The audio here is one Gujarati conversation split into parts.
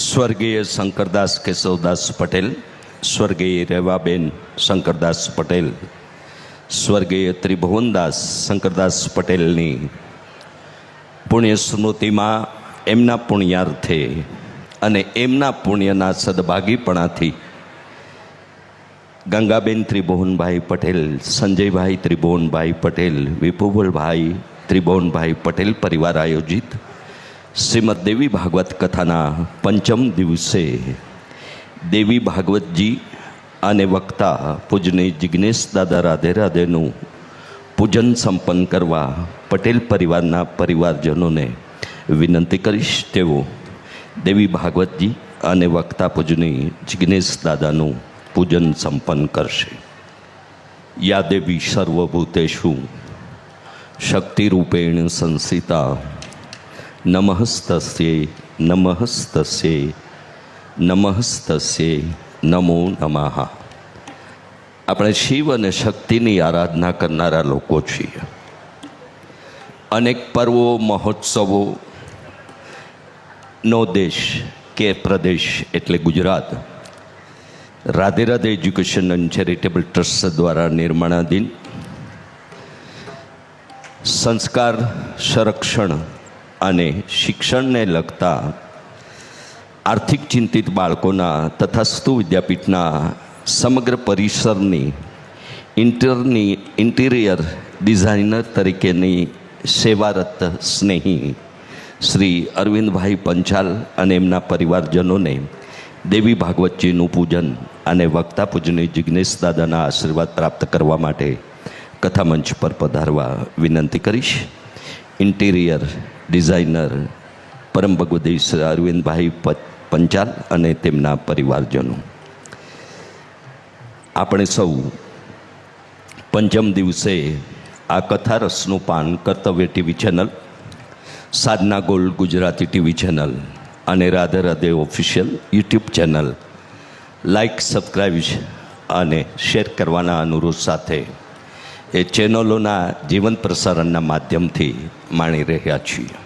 સ્વર્ગીય શંકરદાસ કેશવદાસ પટેલ, સ્વર્ગીય રેવાબેન શંકરદાસ પટેલ, સ્વર્ગીય ત્રિભુવનદાસ શંકરદાસ પટેલની પુણ્ય સ્મૃતિમાં એમના પુણ્યાર્થે અને એમના પુણ્યના સદભાગીપણાથી ગંગાબેન ત્રિભુવનભાઈ પટેલ, સંજયભાઈ ત્રિભુવનભાઈ પટેલ વિપુવલભાઈ ત્રિભુવનભાઈ પટેલ પરિવાર આયોજિત શ્રીમદ દેવી ભાગવત કથાના પંચમ દિવસે દેવી ભાગવતજી અને વક્તા પૂજની જિજ્ઞેશ દાદા રાધે રાધેનું પૂજન સંપન્ન કરવા પટેલ પરિવારના પરિવારજનોને વિનંતી કરીશ. તેઓ દેવી ભાગવતજી અને વક્તા પૂજની જિજ્ઞેશ દાદાનું પૂજન સંપન્ન કરશે. યા દેવી સર્વભૂતેશું શક્તિરૂપેણ સંસિતા નમસ્તસ્યે નમસ્તસ્યે નમસ્તસ્યે નમો નમઃ આપણે શિવ અને શક્તિની આરાધના કરનારા લોકો છીએ. અનેક પર્વો, મહોત્સવો, નો દેશ કે પ્રદેશ એટલે Gujarat Radhe Radhe education and charitable trust દ્વારા નિર્માણાધીન, સંસ્કાર, સંરક્ષણ અને શિક્ષણને લગતા આર્થિક ચિંતિત બાળકોના તથાસ્તુ વિદ્યાપીઠના સમગ્ર પરિસરની ઇન્ટરની ઇન્ટિરિયર ડિઝાઇનર તરીકેની સેવારત સ્નેહી શ્રી અરવિંદભાઈ પંચાલ અને એમના પરિવારજનોને દેવી ભાગવતજીનું પૂજન અને વક્તા પૂજની જિજ્ઞેશ દાદાના આશીર્વાદ પ્રાપ્ત કરવા માટે કથામંચ પર પધારવા વિનંતી કરીશ. ઇન્ટિરિયર ડિઝાઇનર પરમ ભગવદી શ્રી અરવિંદભાઈ પંચાલ અને તેમના પરિવારજનો. આપણે સૌ પંચમ દિવસે આ કથા રસનું પાન Kartavya TV channel, Sadhana gold Gujarati TV channel અને Radhe Radhe official YouTube channel, like subscribe અને શેર કરવાના અનુરોધ સાથે એ ચેનલોના જીવન પ્રસારણના માધ્યમથી માણી રહ્યા છીએ.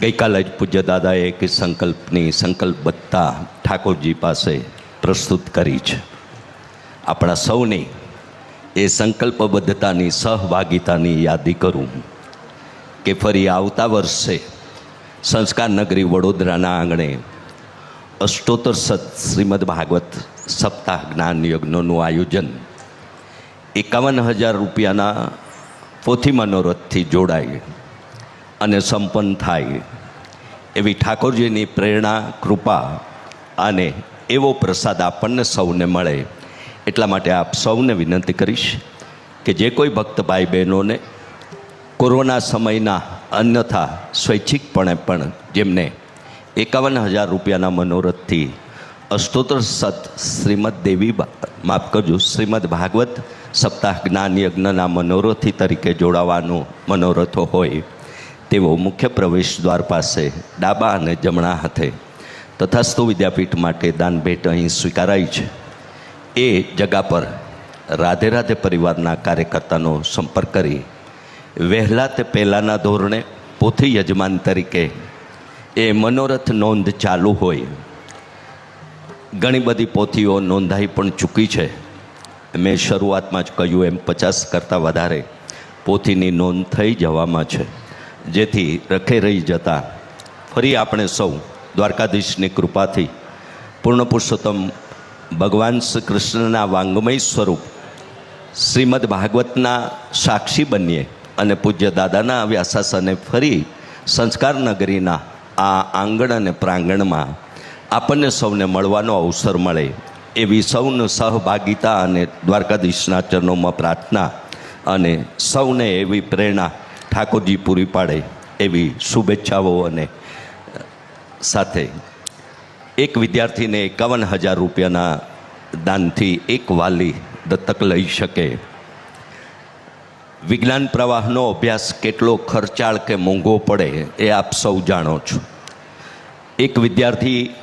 ગઈકાલે જ પૂજ્ય દાદાએ એક સંકલ્પની સંકલ્પબદ્ધતા ઠાકોરજી પાસે પ્રસ્તુત કરી છે. આપણા સૌની એ સંકલ્પબદ્ધતાની સહભાગિતાની યાદી કરું કે ફરી આવતા વર્ષે સંસ્કાર નગરી વડોદરાના આંગણે અષ્ટોત્તર સત શ્રીમદ ભાગવત સપ્તાહ જ્ઞાન યજ્ઞનું આયોજન એકાવન હજાર રૂપિયાના પોથી મનોરથથી જોડાય અને સંપન્ન થાય એવી ઠાકોરજીની પ્રેરણા, કૃપા અને એવો પ્રસાદ આપણને સૌને મળે. એટલા માટે આપ સૌને વિનંતી કરીશ કે જે કોઈ ભક્ત ભાઈ બહેનોને કોરોના સમયના અન્યથા સ્વૈચ્છિકપણે પણ જેમને એકાવન હજાર રૂપિયાના મનોરથથી અષ્ટોત્તર સત શ્રીમદ દેવી માફ કરજો, શ્રીમદ ભાગવત સપ્તાહ જ્ઞાન યજ્ઞના મનોરથી તરીકે જોડાવાનો મનોરથો હોય તેઓ મુખ્ય પ્રવેશ દ્વાર પાસે ડાબા અને જમણા હાથે તથાસ્તુ વિદ્યાપીઠ માટે દાન ભેટ અહીં સ્વીકારાઈ છે. એ જગા પર રાધે રાધે પરિવારના કાર્યકર્તાનો સંપર્ક કરી વહેલા તે પહેલાંના ધોરણે પોથી યજમાન તરીકે એ મનોરથ નોંધ ચાલુ હોય. ઘણી બધી પોથીઓ નોંધાઈ પણ ચૂકી છે. મેં શરૂઆતમાં જ કહ્યું, એમ પચાસ કરતાં વધારે પોથીની નોંધ થઈ જવામાં છે. જેથી રખે રહી જતાં ફરી આપણે સૌ દ્વારકાધીશની કૃપાથી પૂર્ણ પુરુષોત્તમ ભગવાન શ્રી કૃષ્ણના વાંગમય સ્વરૂપ શ્રીમદ ભાગવતના સાક્ષી બનીએ અને પૂજ્ય દાદાના વ્યાસાસને ફરી સંસ્કાર નગરીના આ આંગણ અને પ્રાંગણમાં આપણને સૌને મળવાનો અવસર મળે. એવી સૌનું સહભાગિતા અને દ્વારકાધીશના ચરણોમાં પ્રાર્થના અને સૌને એવી પ્રેરણા ઠાકોરજી પૂરી પાડે એવી શુભેચ્છાઓ અને સાથે એક વિદ્યાર્થીને એકાવન હજાર રૂપિયાના દાનથી એક વાલી દત્તક લઈ શકે. વિજ્ઞાન પ્રવાહનો અભ્યાસ કેટલો ખર્ચાળ કે મોંઘો પડે એ આપ સૌ જાણો છો. એક વિદ્યાર્થી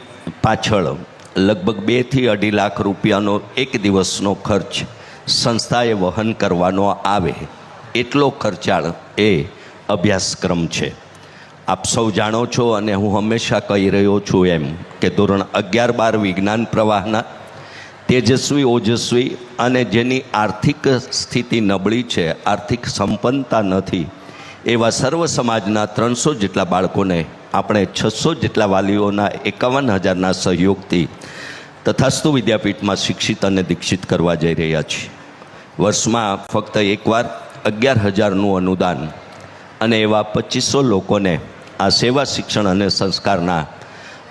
પાછળ લગભગ બેથી અઢી લાખ રૂપિયાનો એક દિવસનો ખર્ચ સંસ્થાએ વહન કરવાનો આવે. એટલો ખર્ચાળ એ અભ્યાસક્રમ છે. આપ સૌ જાણો છો અને હું હંમેશા કહી રહ્યો છું એમ કે ધોરણ અગિયાર બાર વિજ્ઞાન પ્રવાહના તેજસ્વી, ઓજસ્વી અને જેની આર્થિક સ્થિતિ નબળી છે, આર્થિક સંપન્નતા નથી એવા સર્વ સમાજના ત્રણસો જેટલા બાળકોને આપણે છસો જેટલા વાલીઓના એકાવન હજારના સહયોગથી તથાસ્તુ વિદ્યાપીઠમાં શિક્ષિત અને દીક્ષિત કરવા જઈ રહ્યા છીએ. વર્ષમાં ફક્ત એકવાર અગિયાર હજારનું અનુદાન અને એવા પચીસો લોકોને આ સેવા શિક્ષણ અને સંસ્કારના,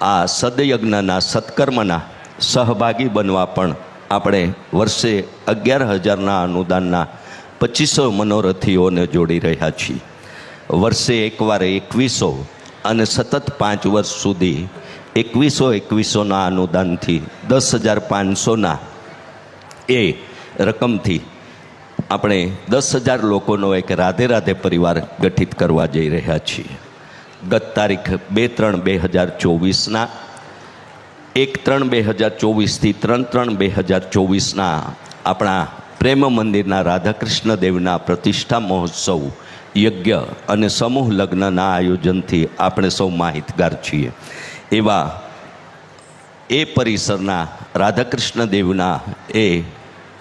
આ સદયજ્ઞના, સત્કર્મના સહભાગી બનવા પણ આપણે વર્ષે અગિયાર હજારના અનુદાનના પચીસો મનોરથીઓને જોડી રહ્યા છીએ. વર્ષે એકવાર એકવીસો અને સતત પાંચ વર્ષ સુધી એકવીસો એકવીસોના અનુદાનથી દસ હજાર પાંચસોના એ રકમથી આપણે દસ હજાર લોકોનો એક રાધે રાધે પરિવાર ગઠિત કરવા જઈ રહ્યા છીએ. ગત તારીખ બે ત્રણ બે હજાર ચોવીસના, એક ત્રણ બે હજાર ચોવીસથી ત્રણ ત્રણ બે હજાર ચોવીસના આપણા પ્રેમ મંદિરના રાધાકૃષ્ણ દેવના પ્રતિષ્ઠા મહોત્સવ, યજ્ઞ અને સમૂહ લગ્નના આયોજનથી આપણે સૌ માહિતગાર છીએ. એવા એ પરિસરના રાધાકૃષ્ણ દેવના એ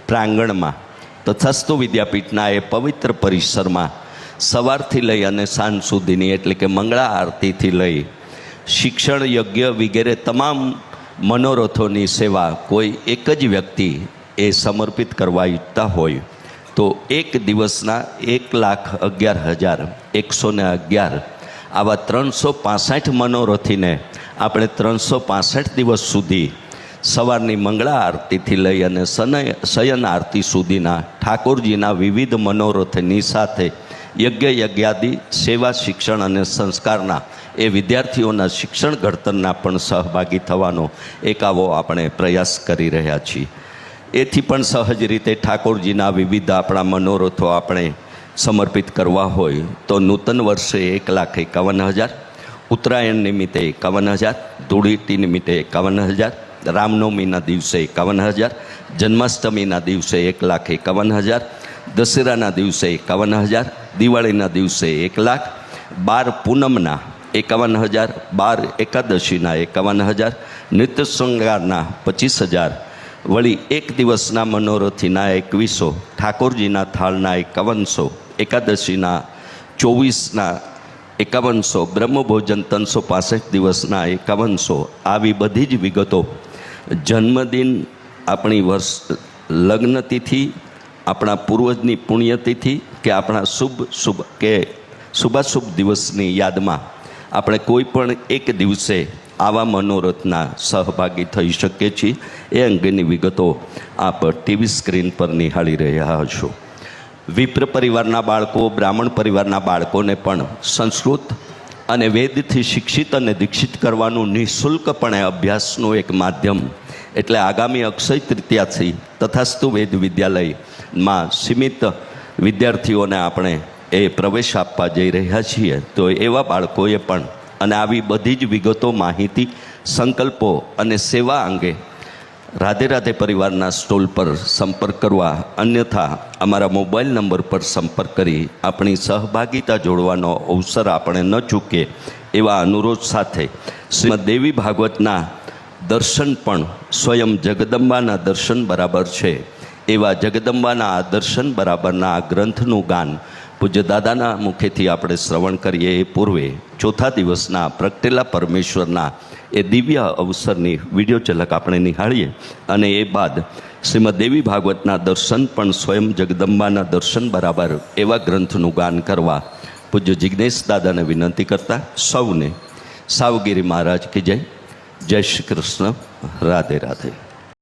પ્રાંગણમાં તથાસ્તુ વિદ્યાપીઠના એ પવિત્ર પરિસરમાં સવારથી લઈ અને સાંજ સુધીની એટલે કે મંગળા આરતીથી લઈ શિક્ષણ, યજ્ઞ વગેરે તમામ મનોરથોની સેવા કોઈ એક જ વ્યક્તિ એ સમર્પિત કરવા ઈચ્છતા હોય, તો એક દિવસના એક લાખ અગિયાર હજાર, એકસો ને અગિયાર, આવા ત્રણસો પાસઠ મનોરથીને આપણે ત્રણસો પાસઠ દિવસ સુધી સવારની મંગળા આરતીથી લઈ અને સનય, શયન આરતી સુધીના ઠાકોરજીના વિવિધ મનોરથની સાથે યજ્ઞ યજ્ઞાદિ, સેવા શિક્ષણ અને સંસ્કારના એ વિદ્યાર્થીઓના શિક્ષણ ઘડતરના પણ સહભાગી થવાનો એક આવો આપણે પ્રયાસ કરી રહ્યા છીએ. એથી પણ સહજ રીતે ઠાકોરજીના વિવિધ આપણા મનોરથો આપણે સમર્પિત કરવા હોય તો નૂતન વર્ષે એક લાખ એકાવન હજાર, ઉત્તરાયણ નિમિત્તે એકાવન હજાર, ધૂળીટી નિમિત્તે એકાવન હજાર, રામનવમીના દિવસે એકાવન હજાર, જન્માષ્ટમીના દિવસે એક લાખ એકાવન હજાર, દશેરાના દિવસે એકાવન હજાર, દિવાળીના દિવસે એક લાખ, બાર પૂનમના એકાવન હજાર, બાર એકાદશીના એકાવન હજાર નિત્ય શૃંગારના પચીસ હજાર વળી એક દિવસના મનોરથીના એકવીસો ઠાકોરજીના થાળના એકાવનસો, એકાદશીના ચોવીસના એકાવનસો, બ્રહ્મભોજન ત્રણસો પાસઠ દિવસના એકાવનસો, આવી બધી જ વિગતો. જન્મદિન આપણી વર્ષ લગ્નતિથિ આપણા પૂર્વજની પુણ્યતિથિ કે આપણા શુભ શુભ કે શુભાશુભ દિવસની યાદમાં. આપણે કોઈ પણ એક દિવસે આવા મનોરથના સહભાગી થઈ શકીએ છીએ એ અંગેની વિગતો આપ ટીવી સ્ક્રીન પર નિહાળી રહ્યા હશો. વિપ્ર પરિવારના બાળકો, બ્રાહ્મણ પરિવારના બાળકોને પણ સંસ્કૃત અને વેદથી શિક્ષિત અને દીક્ષિત કરવાનું નિઃશુલ્કપણે અભ્યાસનું એક માધ્યમ. એટલે આગામી અક્ષય તૃતીયાથી તથાસ્તુ વેદ વિદ્યાલયમાં સીમિત વિદ્યાર્થીઓને આપણે એ પ્રવેશ આપવા જઈ રહ્યા છીએ. તો એવા બાળકોએ પણ અને આવી બધી જ વિગતો, માહિતી, સંકલ્પો અને સેવા અંગે રાધે રાધે પરિવારના સ્ટોલ પર સંપર્ક કરવા, અન્યથા અમારા મોબાઈલ નંબર પર સંપર્ક કરી આપણી સહભાગિતા જોડવાનો અવસર આપણે ન ચૂકીએ એવા અનુરોધ સાથે શ્રીમદ દેવી ભાગવતના દર્શન પણ સ્વયં જગદંબાના દર્શન બરાબર છે. એવા જગદંબાના આ દર્શન બરાબરના આ ગ્રંથનું ગાન પૂજ્ય દાદાના મુખેથી આપણે શ્રવણ કરીએ એ પૂર્વે ચોથા દિવસના પ્રગટેલા પરમેશ્વરના એ દિવ્ય અવસરની વીડિયો ઝલક આપણે નિહાળીએ અને એ બાદ શ્રીમદ દેવી ભાગવતના દર્શન પણ સ્વયં જગદંબાના દર્શન બરાબર એવા ગ્રંથનું ગાન કરવા પૂજ્ય જિજ્ઞેશ દાદાને વિનંતી કરતા સૌને સાવગીરી મહારાજ કે જય. જય શ્રી કૃષ્ણ. રાધે રાધે.